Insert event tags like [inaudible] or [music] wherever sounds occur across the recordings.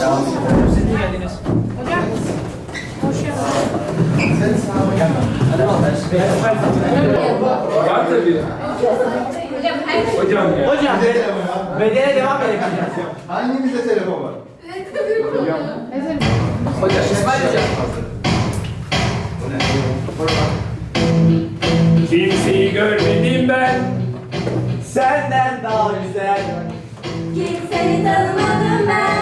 Siz mi geldiniz? Hocam. Hoş Var tabii. Hocam Hocam ya. Hocam bedene devam edelim. Hangimizde telefon var? Hocam İsmail hocam. Kimseyi görmedim ben. Senden daha güzel. Kimseyi tanımadım ben.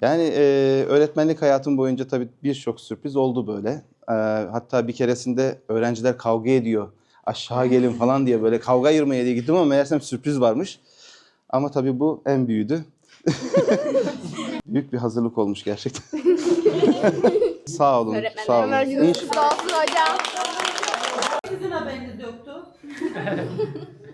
Yani e, öğretmenlik hayatım boyunca tabii birçok sürpriz oldu böyle. E, hatta bir keresinde öğrenciler kavga ediyor. Aşağı gelin falan diye böyle kavga ayırmaya diye gittim ama meğersem sürpriz varmış. Ama tabii bu en büyüdü. [laughs] Büyük bir hazırlık olmuş gerçekten. [laughs] sağ olun, sağ olun. İnş- olsun hocam. Sizin haberiniz yoktu. [laughs]